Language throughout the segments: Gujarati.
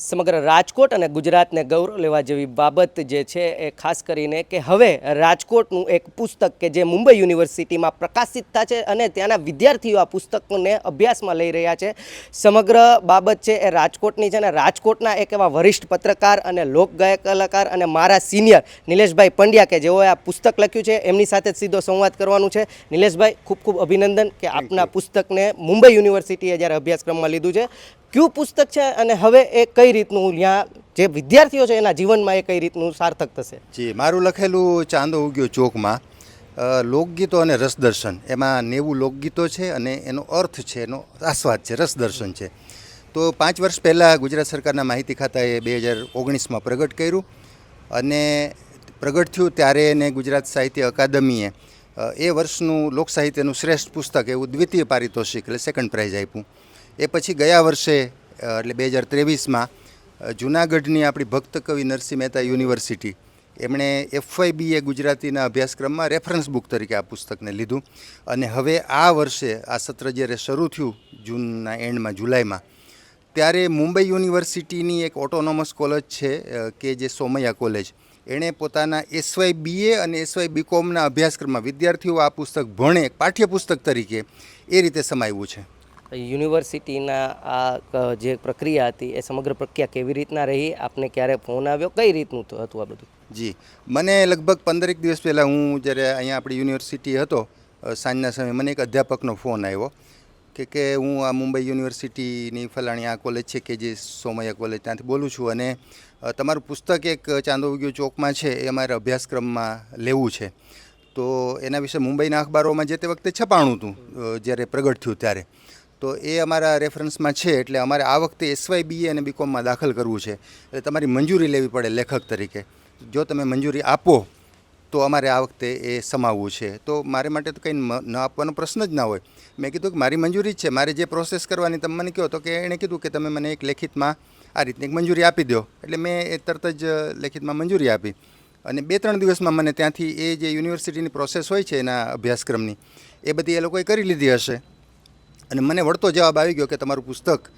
સમગ્ર રાજકોટ અને ગુજરાતને ગૌરવ લેવા જેવી બાબત જે છે એ ખાસ કરીને કે હવે રાજકોટનું એક પુસ્તક કે જે મુંબઈ યુનિવર્સિટીમાં પ્રકાશિત થાય છે અને ત્યાંના વિદ્યાર્થીઓ આ પુસ્તકને અભ્યાસમાં લઈ રહ્યા છે. સમગ્ર બાબત છે એ રાજકોટની છે અને રાજકોટના એક એવા વરિષ્ઠ પત્રકાર અને લોકગાયક કલાકાર અને મારા સિનિયર નિલેશભાઈ પંડ્યા કે જેઓએ આ પુસ્તક લખ્યું છે, એમની સાથે જ સીધો સંવાદ કરવાનું છે. નિલેશભાઈ, ખૂબ ખૂબ અભિનંદન કે આપના પુસ્તકને મુંબઈ યુનિવર્સિટીએ જ્યારે અભ્યાસક્રમમાં લીધું છે. કયું પુસ્તક છે અને હવે એ કઈ રીતનું? ત્યાં જે વિદ્યાર્થીઓ છે એના જીવનમાં એ કઈ રીતનું સાર્થક થશે? જી, મારું લખેલું ચાંદો ઉગ્યો ચોકમાં લોકગીતો અને રસદર્શન. એમાં નેવું લોકગીતો છે અને એનો અર્થ છે, એનો આસ્વાદ છે, રસદર્શન છે. તો પાંચ વર્ષ પહેલાં ગુજરાત સરકારના માહિતી ખાતાએ બે હજાર ઓગણીસમાં પ્રગટ કર્યું અને પ્રગટ થયું ત્યારે એને ગુજરાત સાહિત્ય અકાદમીએ એ વર્ષનું લોકસાહિત્યનું શ્રેષ્ઠ પુસ્તક એવું દ્વિતીય પારિતોષિક એટલે સેકન્ડ પ્રાઇઝ આપ્યું. એ પછી ગયા વર્ષે એટલે બે હજાર ત્રેવીસમાં જુનાગઢની આપણી ભક્ત કવિ નરસિંહ મહેતા યુનિવર્સિટી, એમણે એફવાય બીએ ગુજરાતીના અભ્યાસક્રમમાં રેફરન્સ બુક તરીકે આ પુસ્તકને લીધું. અને હવે આ વર્ષે, આ સત્ર જ્યારે શરૂ થયું, જૂનના એન્ડમાં, જુલાઈમાં, ત્યારે મુંબઈ યુનિવર્સિટીની એક ઓટોનોમસ કોલેજ છે કે જે સોમૈયા કોલેજ. એણે પોતાના એસવાય બીએ અને એસવાય બીકોમના અભ્યાસક્રમમાં વિદ્યાર્થીઓ આ પુસ્તક ભણે, પાઠ્યપુસ્તક તરીકે, એ રીતે સમાવ્યું છે. યુનિવર્સિટીના આ જે પ્રક્રિયા હતી એ સમગ્ર પ્રક્રિયા કેવી રીતના રહી? આપને ક્યારે ફોન આવ્યો? કઈ રીતનું હતું આ બધું? જી. મને લગભગ પંદરેક દિવસ પહેલાં હું જ્યારે અહીંયા આપણી યુનિવર્સિટી હતો સાંજના સમયે મને એક અધ્યાપકનો ફોન આવ્યો કે કે હું આ મુંબઈ યુનિવર્સિટીની ફલાણી આ કોલેજ છે કે જે સોમૈયા કોલેજ ત્યાંથી બોલું છું અને તમારું પુસ્તક એક ચાંદો ઉગ્યો ચોકમાં છે, એ અમારે અભ્યાસક્રમમાં લેવું છે. તો એના વિશે મુંબઈના અખબારોમાં જે તે વખતે છપાણું હતું જ્યારે પ્રગટ થયું ત્યારે. તો એ અમારા રેફરન્સમાં છે, એટલે અમારે આ વખતે એસવાય બીએ અને બીકોમમાં દાખલ કરવું છે. એટલે તમારી મંજૂરી લેવી પડે લેખક તરીકે. જો તમે મંજૂરી આપો, તો અમારે આ વખતે એ સમાવવું છે. તો મારે માટે તો કંઈ ન આપવાનો પ્રશ્ન જ ના હોય. મેં કીધું કે મારી મંજૂરી જ છે. મારે જે પ્રોસેસ કરવાની તમે મને કહો, તો કે એણે કીધું કે તમે મને એક લેખિતમાં આ રીતની એક મંજૂરી આપી દો. એટલે મેં એ તરત જ લેખિતમાં મંજૂરી આપી. અને બે ત્રણ દિવસમાં મને ત્યાંથી એ જે યુનિવર્સિટીની પ્રોસેસ હોય છે, એના અભ્યાસક્રમની, એ બધી એ લોકોએ કરી લીધી હશે. અને મને વળતો જવાબ આવી ગયો કે તમારું પુસ્તક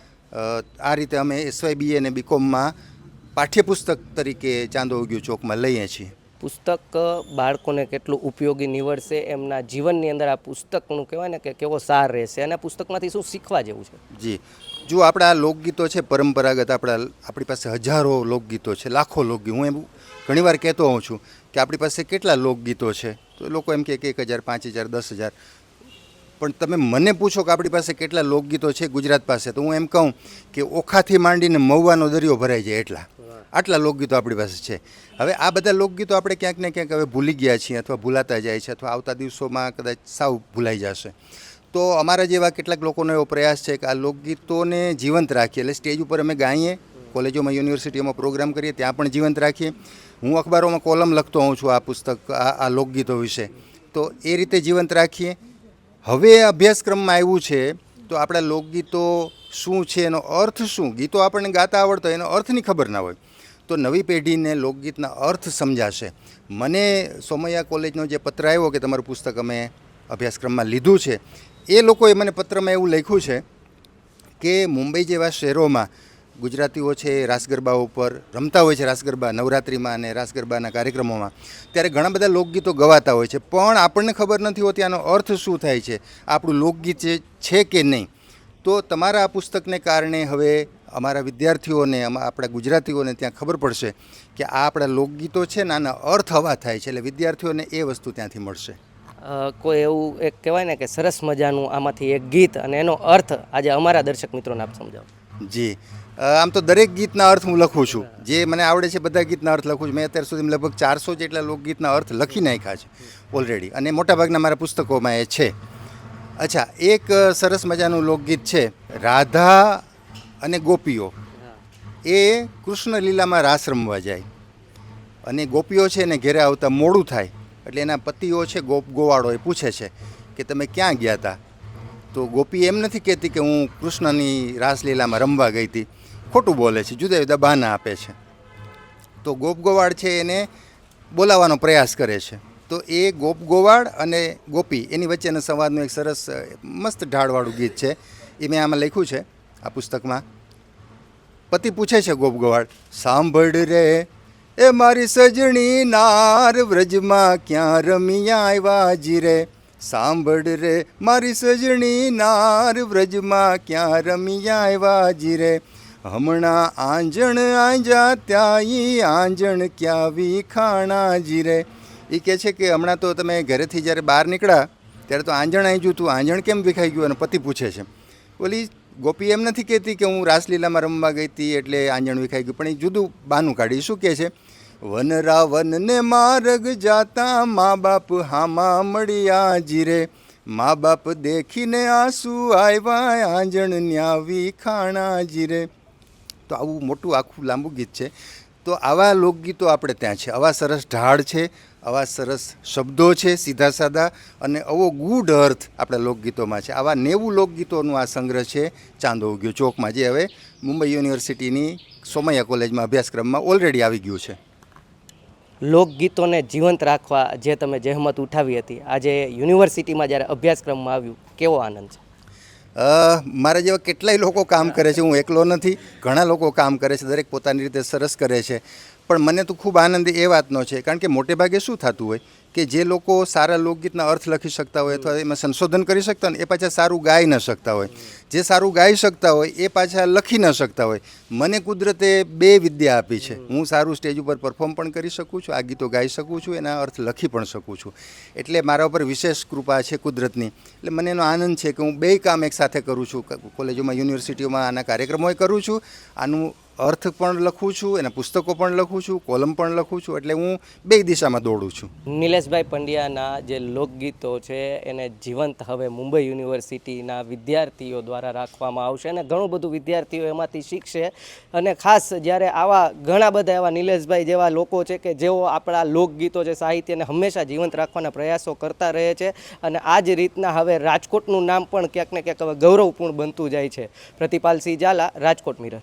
આ રીતે અમે એસવાય બીએ અને બીકોમમાં પાઠ્યપુસ્તક તરીકે ચાંદો ઉગ્યો ચોકમાં લઈએ છીએ. પુસ્તક બાળકોને કેટલું ઉપયોગી નીવડશે એમના જીવનની અંદર આ પુસ્તકનું કહેવાય ને કે કેવો સાર રહેશે અને પુસ્તકમાંથી શું શીખવા જેવું છે? જી. જો આપણા લોકગીતો છે પરંપરાગત આપણા આપણી પાસે હજારો લોકગીતો છે લાખો લોકગીત. હું એમ ઘણીવાર કહેતો હોઉં છું કે આપણી પાસે કેટલા લોકગીતો છે? તો લોકો એમ કે એક હજાર પાંચ હજાર દસ હજાર. પણ તમે મને પૂછો કે આપણી પાસે કેટલા લોકગીતો છે ગુજરાત પાસે તો હું એમ કહું કે ઓખાથી માંડીને મહુવાનો દરિયો ભરાઈ જાય એટલા. આટલા લોકગીતો આપણી પાસે છે. હવે આ બધા લોકગીતો આપણે ક્યાંક ને ક્યાંક હવે ભૂલી ગયા છીએ અથવા ભૂલાતા જાય છે અથવા આવતા દિવસોમાં કદાચ સાવ ભૂલાઈ જશે. તો અમારા જેવા કેટલાક લોકોનો એવો પ્રયાસ છે કે આ લોકગીતોને જીવંત રાખીએ. એટલે સ્ટેજ ઉપર અમે ગાઈએ કોલેજોમાં યુનિવર્સિટીઓમાં પ્રોગ્રામ કરીએ ત્યાં પણ જીવંત રાખીએ. હું અખબારોમાં કોલમ લખતો હોઉં છું આ પુસ્તક આ આ લોકગીતો વિશે. તો એ રીતે જીવંત રાખીએ. હવે અભ્યાસક્રમમાં આવ્યું છે, તો આપણા લોકગીતો શું છે, એનો અર્થ શું? ગીતો આપણને ગાતા આવડતો એનો અર્થની ખબર ના હોય. તો નવી પેઢીને લોકગીતના અર્થ સમજાશે. મને સોમૈયા કોલેજનો જે પત્ર આવ્યો કે તમારું પુસ્તક અમે અભ્યાસક્રમમાં લીધું છે, એ લોકોએ મને પત્રમાં એવું લખ્યું છે કે મુંબઈ જેવા શહેરોમાં ગુજરાતીઓ છે એ રાસ ગરબા ઉપર રમતા હોય છે રાસ ગરબા નવરાત્રિમાં અને રાસ ગરબાના કાર્યક્રમોમાં. ત્યારે ઘણા બધા લોકગીતો ગવાતા હોય છે પણ આપણને ખબર નથી હોતી આનો અર્થ શું થાય છે આપણું લોકગીત જે છે કે નહીં. તો તમારા આ પુસ્તકને કારણે હવે અમારા વિદ્યાર્થીઓને આપણા ગુજરાતીઓને ત્યાં ખબર પડશે કે આ આપણા લોકગીતો છે ને આના અર્થ હવા થાય છે એટલે વિદ્યાર્થીઓને એ વસ્તુ ત્યાંથી મળશે. કોઈ એવું એક કહેવાય ને કે સરસ મજાનું આમાંથી એક ગીત અને એનો અર્થ આજે અમારા દર્શક મિત્રોને આપ સમજાવો. જી. આમ તો દરેક ગીતના અર્થ હું લખું છું. જે મને આવડે છે બધા ગીતના અર્થ લખું છું. મેં અત્યાર સુધી લગભગ ચારસો જેટલા લોકગીતના અર્થ લખી નાખ્યા છે ઓલરેડી અને મોટાભાગના મારા પુસ્તકોમાં એ છે. અચ્છા, એક સરસ મજાનું લોકગીત છે, રાધા અને ગોપીઓ. એ કૃષ્ણ લીલામાં રાસ રમવા જાય. અને ગોપીઓ છે એને ઘેરે આવતા મોડું થાય. એટલે એના પતિઓ છે, ગોપ ગોવાળો, એ પૂછે છે કે તમે ક્યાં ગયા હતા તો ગોપી એમ નથી કહેતી કે હું કૃષ્ણની રાસલીલામાં રમવા ગઈ હતી. ખોટું બોલે છે, જુદા જુદા બહાના આપે છે. તો ગોપ ગોવાળ છે એને બોલાવવાનો પ્રયાસ કરે છે. તો એ ગોપ ગોવાળ અને ગોપી, એની વચ્ચેના સંવાદનું એક સરસ મસ્ત ઢાળવાળું ગીત છે. એ મેં આમાં લખ્યું છે, આ પુસ્તકમાં. પતિ પૂછે છે ગોપ ગોવાળ, સાંભળ રે, એ મારી સજણી નાર વ્રજમાં ક્યાં રમિયા આવ્યા જી રે? સાંભળ રે, મારી સજણી નાર વ્રજમાં ક્યાં રમિયા આવ્યા જી રે? હમણાં આંજણ આંજા ત્યાં આંજણ ક્યાં વિખાણા જીરે. એ કહે છે કે હમણાં તો તમે ઘરેથી જ્યારે બહાર નીકળ્યા, ત્યારે તો આંજણ આંજ્યું તું. આંજણ કેમ વિખાઈ ગયું? અને પતિ પૂછે છે. ઓલી ગોપી એમ નથી કહેતી કે હું રાસલીલામાં રમવા ગઈ હતી એટલે આંજણ વિખાઈ ગયું, પણ એ જુદું બાનું કાઢી. શું કહે છે? વન રાવનને માર્ગ જાતા મા બાપ હામા મળ્યા જીરે. મા બાપ દેખીને આંસુ આવ્યા આંજણ ન્યાવી ખાણા જીરે. તો આવું મોટું આખું લાંબુ ગીત છે. તો આવા લોકગીતો આપણે ત્યાં છે. આવા સરસ ઢાળ છે, આવા સરસ શબ્દો છે, સીધા સાદા અને આવો ગૂઢ અર્થ આપણા લોકગીતોમાં છે. આવા નેવું લોકગીતોનું આ સંગ્રહ છે. ચાંદો ઉગ્યો ચોકમાં જે હવે મુંબઈ યુનિવર્સિટીની સોમૈયા કોલેજમાં અભ્યાસક્રમમાં ઓલરેડી આવી ગયું છે. લોકગીતોને જીવંત રાખવા જે તમે જહેમત ઉઠાવી હતી. આજે યુનિવર્સિટીમાં જ્યારે અભ્યાસક્રમમાં આવ્યું, કેવો આનંદ છે? મારા જેવા કેટલાય લોકો કામ કરે છે. હું એકલો નથી. ઘણા લોકો કામ કરે છે. દરેક પોતાની રીતે સરસ કરે છે. પણ મને તો ખૂબ આનંદ એ વાતનો છે. કારણ કે મોટે ભાગે શું થતું હોય કે જે લોકો સારા લોકગીતના અર્થ લખી શકતા હોય અથવા એમાં સંશોધન કરી શકતા હોય એ પાછા સારું ગાઈ ન શકતા હોય. જે સારું ગાઈ શકતા હોય એ પાછા લખી ન શકતા હોય. મને કુદરતે બે વિદ્યા આપી છે. હું સારું સ્ટેજ ઉપર પરફોર્મ પણ કરી શકું છું આ ગીતો ગાઈ શકું છું એના અર્થ લખી પણ શકું છું. એટલે મારા ઉપર વિશેષ કૃપા છે કુદરતની. એટલે મને એનો આનંદ છે કે હું બે કામ એક સાથે કરું છું. કોલેજોમાં યુનિવર્સિટીઓમાં આના કાર્યક્રમોય કરું છું. આનું અર્થ પણ લખું છું, એના પુસ્તકો પણ લખું છું, કોલમ પણ લખું છું, એટલે હું બે દિશામાં દોડું છું. નિલેશભાઈ પંડ્યાના જે લોકગીતો છે, એને જીવંત હવે મુંબઈ યુનિવર્સિટીના વિદ્યાર્થીઓ દ્વારા રાખવામાં આવશે અને ઘણું બધું વિદ્યાર્થીઓ એમાંથી શીખશે. અને ખાસ જ્યારે આવા ઘણા બધા એવા નિલેશભાઈ જેવા લોકો છે કે જેઓ આપણા લોકગીતો છે, સાહિત્યને હંમેશા જીવંત રાખવાના પ્રયાસો કરતા રહે છે અને આ જ રીતના હવે રાજકોટનું નામ પણ ક્યાંક ને ક્યાંક હવે ગૌરવપૂર્ણ બનતું જાય છે. પ્રતિપાલસિંહ ઝાલા, રાજકોટ મિરર.